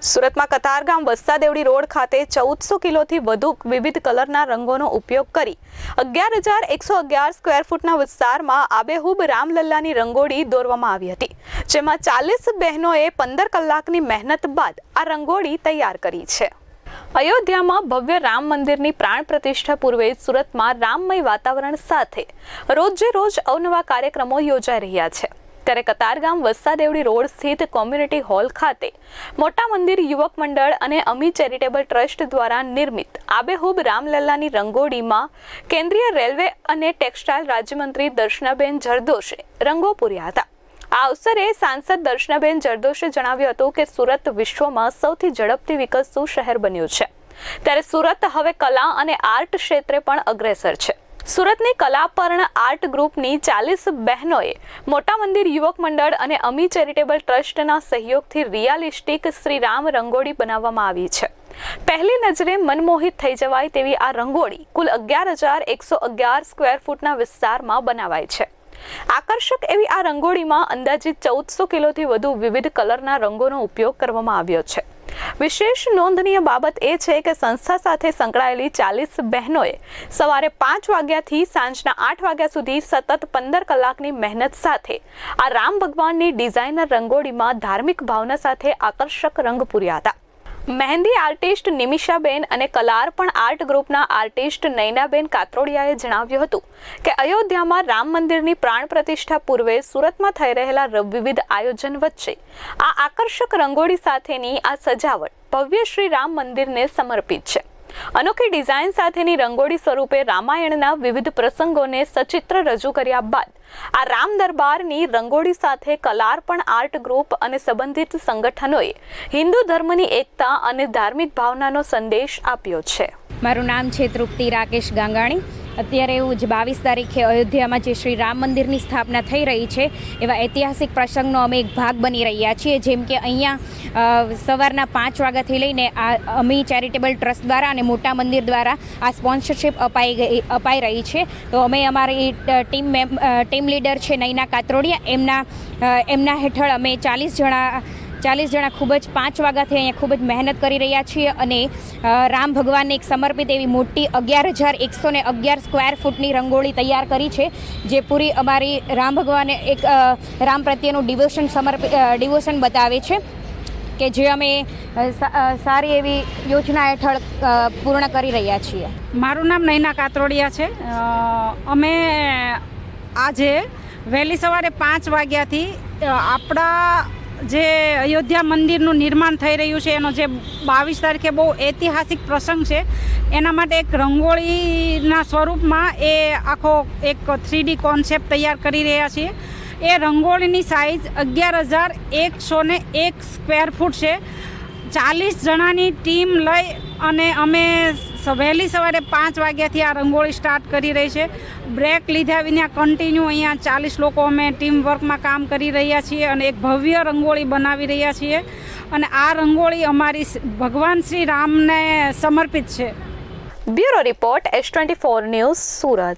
સુરતમાં કતારગામ વસ્તા રોડ ખાતે ચૌદસો કિલોથી વધુ વિવિધ કલરના રંગોનો ઉપયોગ કરી અગિયાર હજાર એકસો અગિયાર સ્ક્વેર ફૂટના વિસ્તારમાં આબેહૂબ રામલલ્લાની રંગોળી દોરવામાં આવી હતી, જેમાં ચાલીસ બહેનોએ પંદર કલાકની મહેનત બાદ આ રંગોળી તૈયાર કરી છે. અયોધ્યામાં ભવ્ય રામ મંદિરની પ્રાણ પ્રતિષ્ઠા પૂર્વે સુરતમાં રામમય વાતાવરણ સાથે રોજે રોજ અવનવા કાર્યક્રમો યોજાઈ રહ્યા છે. ત્યારે કતારગામ વસ્સાદેવડી રોડ સ્થિત કોમ્યુનિટી હોલ ખાતે મોટા મંદિર યુવક મંડળ અને અમી ચેરિટેબલ ટ્રસ્ટ દ્વારા નિર્મિત આબેહૂબ રામલલ્લાની રંગોળીમાં કેન્દ્રીય રેલવે અને ટેક્સટાઇલ રાજ્યમંત્રી દર્શનાબેન જરદોશે રંગો પૂર્યા હતા. આ અવસરે સાંસદ દર્શનાબેન જરદોશે જણાવ્યું હતું કે સુરત વિશ્વમાં સૌથી ઝડપથી વિકસતું શહેર બન્યું છે. ત્યારે સુરત હવે કલા અને આર્ટ ક્ષેત્રે પણ અગ્રેસર છે. સુરતની કલાપર્ણ આર્ટ ગ્રુપની ચાલીસ બહેનોએ મોટા મંદિર યુવક મંડળ અને અમી ચેરિટેબલ ટ્રસ્ટના સહયોગથી રિયાલિસ્ટિક શ્રી રામ રંગોળી બનાવવામાં આવી છે. પહેલી નજરે મનમોહિત થઈ જવાય તેવી આ રંગોળી કુલ અગિયાર હજાર એકસો અગિયાર સ્ક્વેર ફૂટના વિસ્તારમાં બનાવાય છે. આકર્ષક એવી આ રંગોળીમાં અંદાજિત ચૌદસો કિલોથી વધુ વિવિધ કલરના રંગોનો ઉપયોગ કરવામાં આવ્યો છે. વિશેષ નોંધનીય બાબત એ છે કે સંસ્થા સાથે સંકળાયેલી ચાલીસ બહેનોએ સવારે પાંચ વાગ્યાથી સાંજના આઠ વાગ્યા સુધી સતત પંદર કલાકની મહેનત સાથે આ રામ ભગવાનની ડિઝાઇનર રંગોળીમાં ધાર્મિક ભાવના સાથે આકર્ષક રંગ પૂર્યા હતા. મહેંદી આર્ટિસ્ટ નિમિષાબેન અને કલાર્પણ આર્ટ ગ્રુપના આર્ટિસ્ટ નૈનાબેન કાત્રોડિયાએ જણાવ્યું હતું કે અયોધ્યામાં રામ મંદિરની પ્રાણ પ્રતિષ્ઠા પૂર્વે સુરતમાં થઈ રહેલા વિવિધ આયોજન વચ્ચે આ આકર્ષક રંગોળી સાથેની આ સજાવટ ભવ્ય શ્રી રામ મંદિરને સમર્પિત છે. અનોખી ડિઝાઇન સાથેની રંગોળી સ્વરૂપે રામાયણના વિવિધ પ્રસંગોને સચિત્ર રજૂ કર્યા બાદ આ રામ દરબારની રંગોળી સાથે કલાર્પણ આર્ટ ગ્રુપ અને સંબંધિત સંગઠનોએ હિન્દુ ધર્મની એકતા અને ધાર્મિક ભાવનાનો સંદેશ આપ્યો છે. મારું નામ છે તૃપ્તિ રાકેશ ગાંગાણી. અત્યારે એવું જ બાવીસ તારીખે અયોધ્યામાં જે શ્રી રામ મંદિરની સ્થાપના થઈ રહી છે, એવા ઐતિહાસિક પ્રસંગનો અમે એક ભાગ બની રહ્યા છીએ, જેમ કે અહીંયા સવારના પાંચ વાગ્યાથી લઈને આ અમી ચેરિટેબલ ટ્રસ્ટ દ્વારા અને મોટા મંદિર દ્વારા આ સ્પોન્સરશિપ અપાઈ ગઈ, અપાઈ રહી છે. તો અમે અમારી ટીમ ટીમ લીડર છે નૈના કાત્રોડિયા. એમના એમના હેઠળ અમે ચાલીસ જણા ચાલીસ જણા ખૂબ જ પાંચ વાગ્યાથી અહીંયા ખૂબ જ મહેનત કરી રહ્યા છીએ અને રામ ભગવાનને એક સમર્પિત એવી મોટી અગિયાર હજાર એકસો ને અગિયાર સ્ક્વેર ફૂટની રંગોળી તૈયાર કરી છે, જે પૂરી અમારી રામ ભગવાને એક રામ પ્રત્યેનું ડિવોશન સમર્પિત ડિવોશન બતાવે છે કે જે અમે સારી એવી યોજના હેઠળ પૂર્ણ કરી રહ્યા છીએ. મારું નામ નૈના કાતરોડિયા છે. અમે આજે વહેલી સવારે પાંચ વાગ્યાથી આપણા જે અયોધ્યા મંદિરનું નિર્માણ થઈ રહ્યું છે, એનો જે બાવીસ તારીખે બહુ ઐતિહાસિક પ્રસંગ છે, એના માટે એક રંગોળીના સ્વરૂપમાં એ આખો એક થ્રીડી કોન્સેપ્ટ તૈયાર કરી રહ્યા છીએ. એ રંગોળીની સાઇઝ અગિયાર હજાર એકસો ને એક સ્ક્વેર ફૂટ છે. ચાલીસ જણાની ટીમ લઈ અને અમે વહેલી સવારે પાંચ વાગ્યાથી આ રંગોળી સ્ટાર્ટ કરી રહી છે. બ્રેક લીધા વિના કન્ટિન્યુ અહીંયા ચાલીસ લોકો અમે ટીમ વર્કમાં કામ કરી રહ્યા છીએ અને એક ભવ્ય રંગોળી બનાવી રહ્યા છીએ. અને આ રંગોળી અમારી ભગવાન શ્રી રામને સમર્પિત છે. Bureau report S twenty four news Surat.